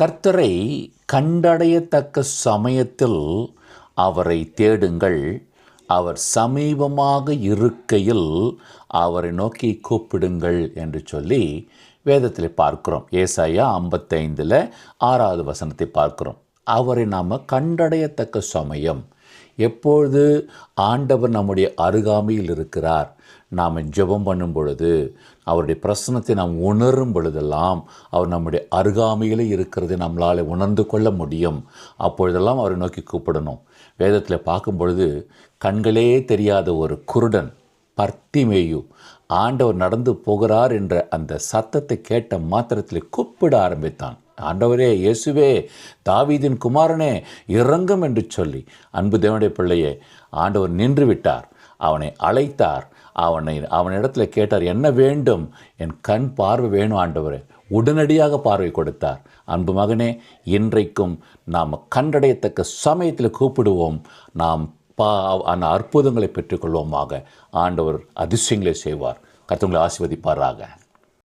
கர்த்தரை கண்டடையத்தக்க சமயத்தில் அவரை தேடுங்கள். அவர் சமீபமாக இருக்கையில் அவரை நோக்கி கூப்பிடுங்கள் என்று சொல்லி வேதத்தில் பார்க்கிறோம். ஏசாயா ஐம்பத்தைந்தில் ஆறாவது வசனத்தை பார்க்கிறோம். அவரை நாம் கண்டடையத்தக்க சமயம். எப்பொழுது ஆண்டவர் நம்முடைய அருகாமையில் இருக்கிறார் நாம் ஜெபம் பண்ணும் பொழுது அவருடைய பிரசனத்தை நாம் உணரும் பொழுதெல்லாம் அவர் நம்முடைய அருகாமையில் இருக்கிறதை நம்மளால் உணர்ந்து கொள்ள முடியும். அப்பொழுதெல்லாம் அவரை நோக்கி கூப்பிடணும். வேதத்தில் பார்க்கும் பொழுது கண்களே தெரியாத ஒரு குருடன் பர்த்திமேயு ஆண்டவர் நடந்து போகிறார் என்ற அந்த சத்தத்தை கேட்ட மாத்திரத்தில் கூப்பிட ஆரம்பித்தான். ஆண்டவரே இயேசுவே தாவீதின் குமாரனே இறங்கும் என்று சொல்லி. அன்பு தேவனுடைய பிள்ளையே ஆண்டவர் நின்று விட்டார். அவனை அழைத்தார். அவனை அவனிடத்தில் கேட்டார் என்ன வேண்டும்? என் கண் பார்வை வேணும் ஆண்டவரே. உடனடியாக பார்வை கொடுத்தார். அன்பு மகனே இன்றைக்கும் நாம் கண்டடையத்தக்க சமயத்தில் கூப்பிடுவோம். நாம் பா அந்த அற்புதங்களை பெற்றுக்கொள்வோமாக. ஆண்டவர் அதிசயங்களை செய்வார். கர்த்தவங்களை ஆசிர்வதிப்பாராக.